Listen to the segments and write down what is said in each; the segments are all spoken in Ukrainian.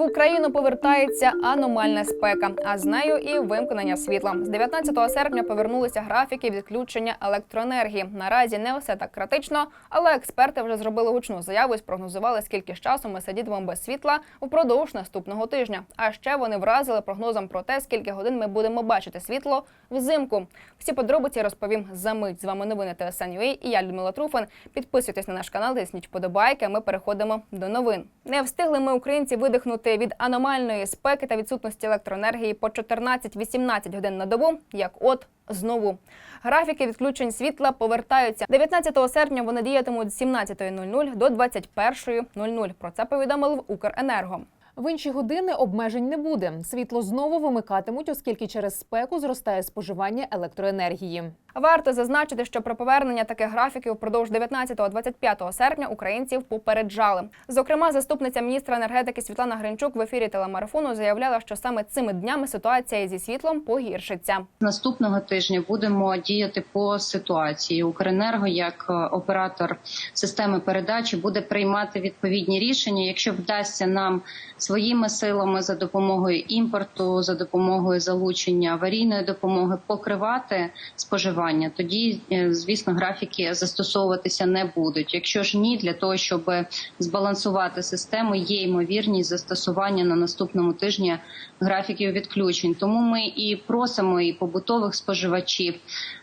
В Україну повертається аномальна спека, а з нею і вимкнення світла. З 19 серпня повернулися графіки відключення електроенергії. Наразі не все так критично, але експерти вже зробили гучну заяву і спрогнозували, скільки ж часу ми сидітимемо без світла впродовж наступного тижня. А ще вони вразили прогнозом про те, скільки годин ми будемо бачити світло взимку. Всі подробиці розповім за мить. З вами новини ТСН.UA і я Людмила Труфан. Підписуйтесь на наш канал, тисніть вподобайки. а Ми переходимо до новин. Не встигли ми українці видихнути від аномальної спеки та відсутності електроенергії по 14-18 годин на добу, як от знову. Графіки відключень світла повертаються. 19 серпня вони діятимуть з 17.00 до 21.00. Про це повідомили в Укренерго. В інші години обмежень не буде. Світло знову вимикатимуть, оскільки через спеку зростає споживання електроенергії. Варто зазначити, що про повернення таких графіків впродовж 19-25 серпня українців попереджали. Зокрема, заступниця міністра енергетики Світлана Гринчук в ефірі телемарафону заявляла, що саме цими днями ситуація зі світлом погіршиться. Наступного тижня будемо діяти по ситуації. Укренерго, як е, оператор системи передачі, буде приймати відповідні рішення. Якщо вдасться нам своїми силами за допомогою імпорту, за допомогою залучення аварійної допомоги покривати споживання, тоді е, звісно графіки застосовуватися не будуть. Якщо ж ні, для того щоб збалансувати систему, є ймовірність застосування на наступному тижні графіків відключень. Тому ми і просимо і побутових споживачів.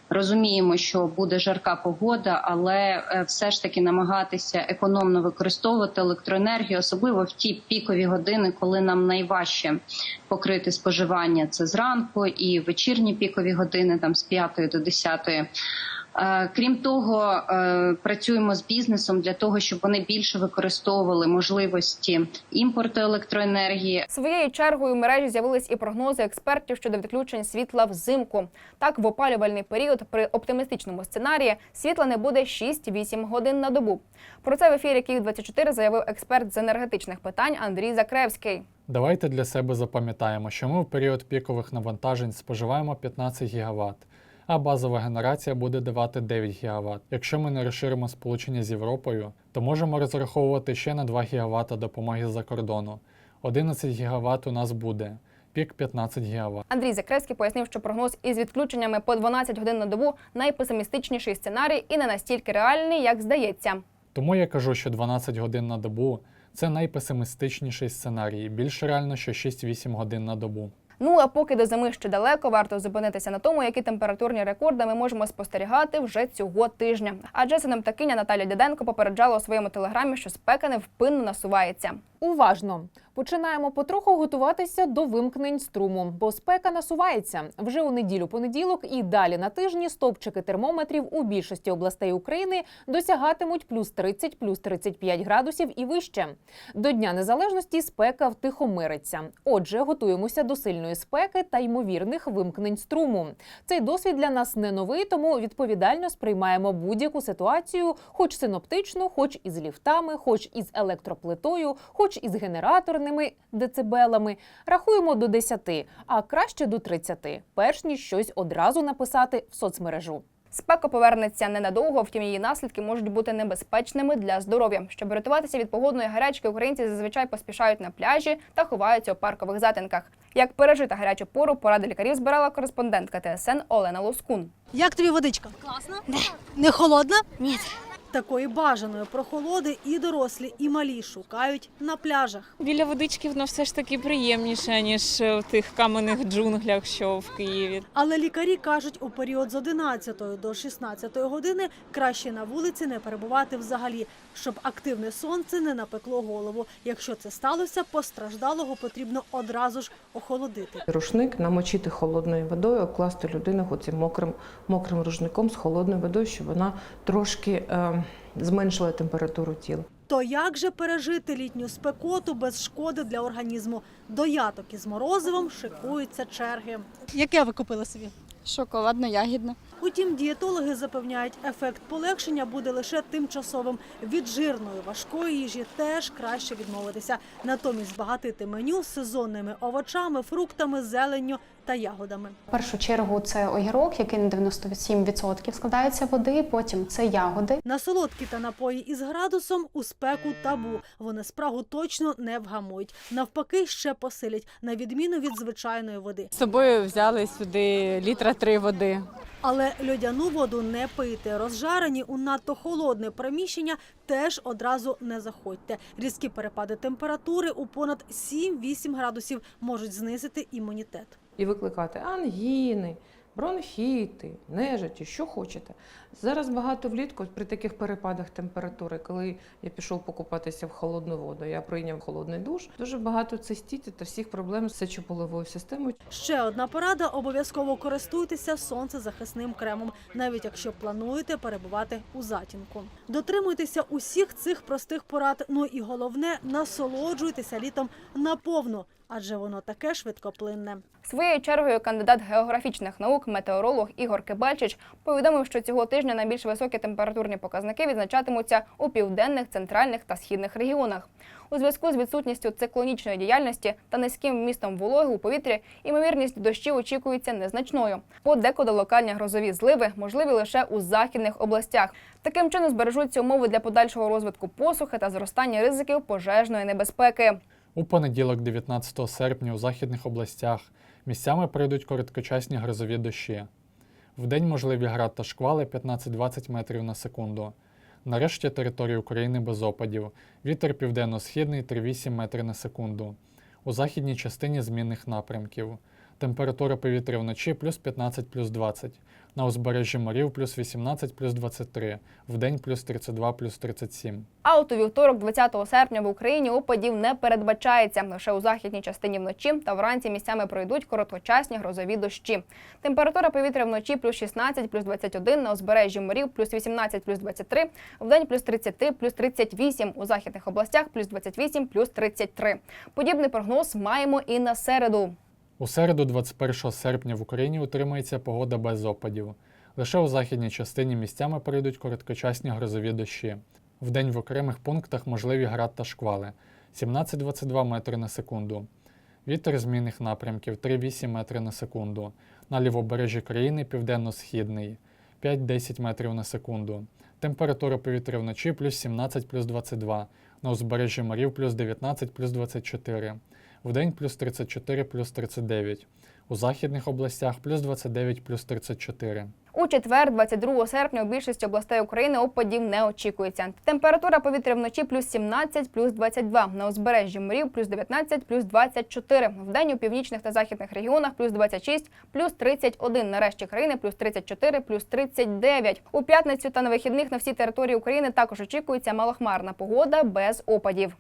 Розуміємо, що буде жарка погода, але е, все ж таки намагатися економно використовувати електроенергію, особливо в ті пікові години, коли нам найважче покрити споживання. Це зранку і вечірні пікові години, там з 5 до 10. Е, Крім того, е, працюємо з бізнесом для того, щоб вони більше використовували можливості імпорту електроенергії, Своєю чергою в мережі з'явились і прогнози експертів щодо відключень світла взимку. Так, в опалювальний період при оптимістичному сценарії світла не буде 6-8 годин на добу. Про це в ефірі Київ 24 заявив експерт з енергетичних питань Андрій Закревський. Давайте для себе запам'ятаємо, що ми в період пікових навантажень споживаємо 15 ГВт, а базова генерація буде давати 9 ГВт. Якщо ми не розширимо сполучення з Європою, то можемо розраховувати ще на 2 ГВт допомоги з-за кордону. 11 ГВт у нас буде, пік 15 ГВт. Андрій Закревський пояснив, що прогноз із відключеннями по 12 годин на добу найпесимістичніший сценарій і не настільки реальний, як здається. Тому я кажу, що 12 годин на добу це найпесимістичніший сценарій. Більш реально, що 6-8 годин на добу. Ну а поки до зими ще далеко, варто зупинитися на тому, які температурні рекорди ми можемо спостерігати вже цього тижня. Адже синоптикиня Наталя Діденко попереджала у своєму телеграмі, що спека невпинно насувається. Уважно починаємо потроху готуватися до вимкнень струму, бо спека насувається вже у неділю-понеділок і далі на тижні стовпчики термометрів у більшості областей України досягатимуть плюс 30, плюс 35 градусів і вище. До Дня Незалежності спека втихомириться. Отже, готуємося до сильної спеки та ймовірних вимкнень струму. Цей досвід для нас не новий, тому відповідально сприймаємо будь-яку ситуацію, хоч синоптичну, хоч із ліфтами, хоч із електроплитою, хоч із генераторними децибелами. Рахуємо до 10, а краще до 30, перш ніж щось одразу написати в соцмережу. Спека повернеться ненадовго, втім її наслідки можуть бути небезпечними для здоров'я. Щоб рятуватися від погодної гарячки, українці зазвичай поспішають на пляжі та ховаються у паркових затинках. Як пережити гарячу пору, поради лікарів збирала кореспондентка ТСН Олена Лоскун. Як тобі водичка? Класно. Не холодна? Ні. Такої бажаної прохолоди і дорослі, і малі шукають на пляжах. Біля водички воно все ж таки приємніше, ніж в тих каменних джунглях, що в Києві. Але лікарі кажуть, у період з 11 до 16 години краще на вулиці не перебувати взагалі, щоб активне сонце не напекло голову. Якщо це сталося, постраждалого потрібно одразу ж охолодити. Рушник намочити холодною водою, обкласти людину оцим мокрим, мокрим рушником з холодною водою, щоб вона трошки е, зменшила температуру тіла. То як же пережити літню спекоту без шкоди для організму? До яток із морозивом шикуються черги. Яке ви купили собі? Шоколадно-ягідне. Утім, дієтологи запевняють, ефект полегшення буде лише тимчасовим. Від жирної важкої їжі теж краще відмовитися. Натомість збагатити меню сезонними овочами, фруктами, зеленню та ягодами. В першу чергу це огірок, який на 97% складається води. Потім це ягоди. На солодкі та напої із градусом у спеку табу. Вони спрагу точно не вгамують. Навпаки, ще посилять, на відміну від звичайної води. З собою взяли сюди літра три води. Але льодяну воду не пийте. Розжарені у надто холодне приміщення теж одразу не заходьте. Різкі перепади температури у понад 7-8 градусів можуть знизити імунітет. І викликати ангіни, бронхіти, нежиті, що хочете. Зараз багато влітку при таких перепадах температури, коли я пішов покупатися в холодну воду, я прийняв холодний душ. Дуже багато цистітів та всіх проблем з сечополовою системою. Ще одна порада: обов'язково користуйтеся сонцезахисним кремом, навіть якщо плануєте перебувати у затінку. Дотримуйтеся усіх цих простих порад. Ну і головне, насолоджуйтеся літом наповну, адже воно таке швидкоплинне. Своєю чергою кандидат географічних наук, метеоролог Ігор Кибальчич повідомив, що цього тижня найбільш високі температурні показники відзначатимуться у південних, центральних та східних регіонах. У зв'язку з відсутністю циклонічної діяльності та низьким вмістом вологи у повітрі ймовірність дощів очікується незначною. Подекуди локальні грозові зливи можливі лише у західних областях. Таким чином збережуться умови для подальшого розвитку посухи та зростання ризиків пожежної небезпеки. У понеділок, 19 серпня, у західних областях місцями прийдуть короткочасні грозові дощі. Вдень можливі град та шквали 15-20 метрів на секунду. Нарешті території України без опадів. Вітер південно-східний 3,8 метри на секунду. У західній частині змінних напрямків. Температура повітря вночі плюс 15 плюс 20. На узбережжі морів плюс 18 плюс 23. Вдень плюс 32 плюс 37. А от у вівторок, 20 серпня, в Україні опадів не передбачається. Лише у західній частині вночі та вранці місцями пройдуть короткочасні грозові дощі. Температура повітря вночі плюс 16, плюс 21, на узбережжі морів плюс 18, плюс 23, вдень плюс 33, плюс 38, у західних областях плюс 28, плюс 33. Подібний прогноз маємо і на середу. У середу, 21 серпня, в Україні утримається погода без опадів. Лише у західній частині місцями пройдуть короткочасні грозові дощі. Вдень в окремих пунктах можливі град та шквали 17-22 метри на секунду. Вітер змінних напрямків 3-8 метри на секунду. На лівобережжі країни південно-східний 5-10 метрів на секунду. Температура повітря вночі плюс 17 плюс 22. На узбережжі морів плюс 19 плюс 24. Вдень плюс 34 плюс 39. У західних областях плюс 29 плюс 34. У четвер, 22 серпня, у більшості областей України опадів не очікується. Температура повітря вночі плюс 17, плюс 22. На узбережжі морів плюс 19, плюс 24. Вдень у північних та західних регіонах плюс 26, плюс 31. На решті країни плюс 34, плюс 39. У п'ятницю та на вихідних на всій території України також очікується малохмарна погода без опадів.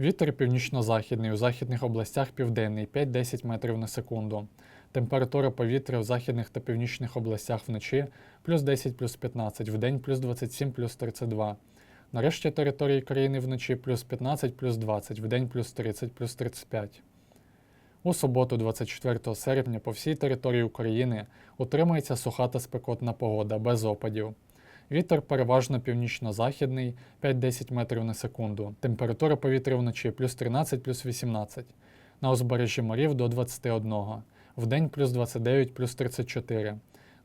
Вітер північно-західний, у західних областях південний 5-10 метрів на секунду. Температура повітря в західних та північних областях вночі плюс 10 плюс 15, вдень плюс 27 плюс 32. На решті території країни вночі плюс 15 плюс 20, вдень плюс 30 плюс 35. У суботу, 24 серпня, по всій території України утримується суха та спекотна погода без опадів. Вітер переважно північно-західний 5-10 метрів на секунду. Температура повітря вночі плюс 13 плюс 18. На узбережжі морів до 21. Вдень плюс 29 плюс 34.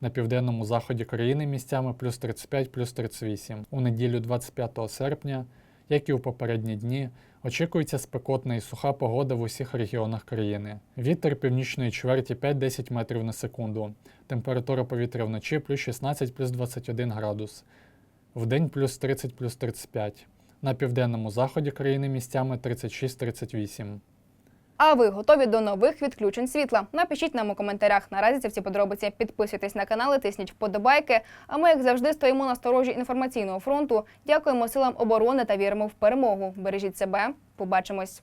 На південному заході країни місцями плюс 35 плюс 38. У неділю 25 серпня, як і у попередні дні, очікується спекотна і суха погода в усіх регіонах країни. Вітер північної чверті 5-10 метрів на секунду. Температура повітря вночі плюс 16 плюс 21 градус. Вдень плюс 30 плюс 35. На південному заході країни місцями 36-38. А ви готові до нових відключень світла? Напишіть нам у коментарях. Наразі це всі подробиці. Підписуйтесь на канал, тисніть вподобайки. А ми, як завжди, стоїмо на сторожі інформаційного фронту. Дякуємо силам оборони та віримо в перемогу. Бережіть себе. Побачимось.